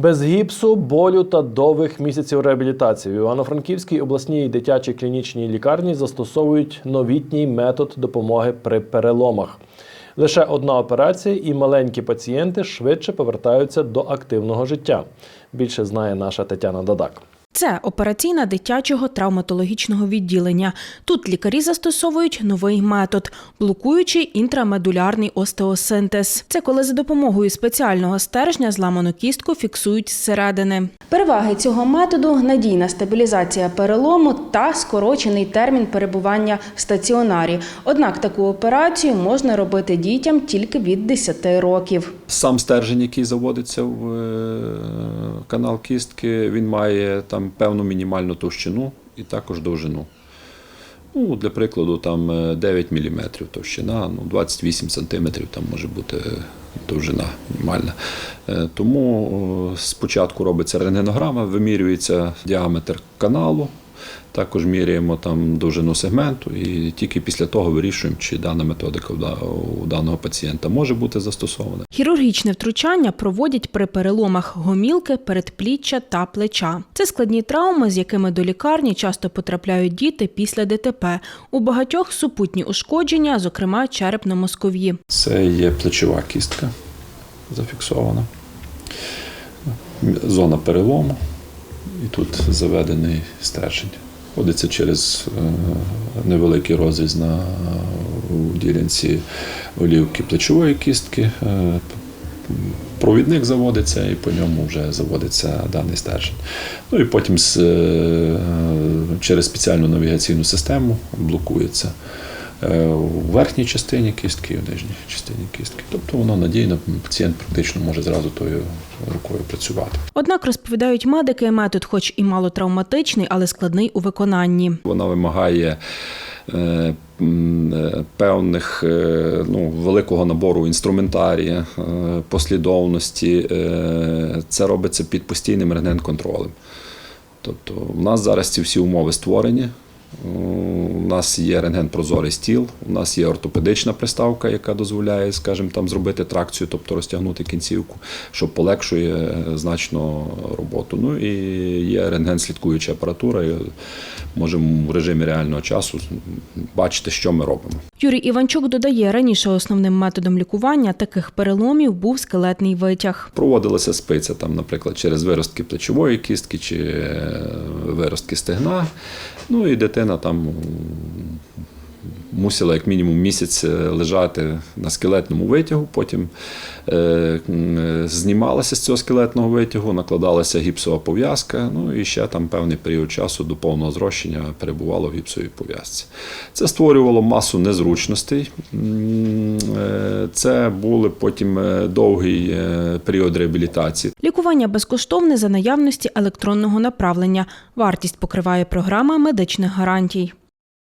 Без гіпсу, болю та довгих місяців реабілітації в Івано-Франківській обласній дитячій клінічній лікарні застосовують новітній метод допомоги при переломах. Лише одна операція, і маленькі пацієнти швидше повертаються до активного життя. Більше знає наша Тетяна Дадак. Це операційна дитячого травматологічного відділення. Тут лікарі застосовують новий метод блокуючий інтрамедулярний остеосинтез. Це коли за допомогою спеціального стержня зламану кістку фіксують зсередини. Переваги цього методу надійна стабілізація перелому та скорочений термін перебування в стаціонарі. Однак таку операцію можна робити дітям тільки від 10 років. Сам стержень, який заводиться в е, канал кістки, він має там певну мінімальну товщину і також довжину. Ну, для прикладу, там е, 9 мм товщина, ну, 28 см там може бути е, довжина мінімальна. Е, Тому е, спочатку робиться рентгенограма, вимірюється діаметр каналу, також міряємо там довжину сегменту і тільки після того вирішуємо, чи дана методика у даного пацієнта може бути застосована. Хірургічне втручання проводять при переломах гомілки, передпліччя та плеча. Це складні травми, з якими до лікарні часто потрапляють діти після ДТП. У багатьох супутні ушкодження, зокрема черепно-мозкові. Це є плечова кістка зафіксована. Зона перелому. І тут заведений стержень. Ходиться через е, невеликий розріз на ділянці олівки плечової кістки. Е, Провідник заводиться і по ньому вже заводиться даний стержень. Ну і потім з, е, через спеціальну навігаційну систему блокується е, у верхній частині кістки і в нижній частині кістки. Тобто воно надійно, пацієнт практично може зразу тою рукою працювати. Однак розповідають медики, метод, хоч і малотравматичний, але складний у виконанні. Вона вимагає е, е, певних е, ну, великого набору інструментарія, е, послідовності. Е, Це робиться під постійним рентген-контролем. Тобто, у нас зараз ці всі умови створені. У нас є рентген-прозорий стіл, у нас є ортопедична приставка, яка дозволяє, скажімо, там зробити тракцію, тобто розтягнути кінцівку, що полегшує е, значно роботу. Ну і є рентген-слідкуюча апаратура, і можемо в режимі реального часу бачити, що ми робимо. Юрій Іванчук додає, раніше основним методом лікування таких переломів був скелетний витяг. Проводилася спиця, там, наприклад, через виростки плечової кістки чи е, виростки стегна. Ну і дитина там мусила як мінімум місяць е, лежати на скелетному витягу, потім е, м, знімалася з цього скелетного витягу, накладалася гіпсова пов'язка, ну і ще там певний період часу до повного зрощення перебувало в гіпсовій пов'язці. Це створювало масу незручностей. Е, Це були потім е, довгий е, період реабілітації. Лікування безкоштовне за наявності електронного направлення. Вартість покриває програма медичних гарантій.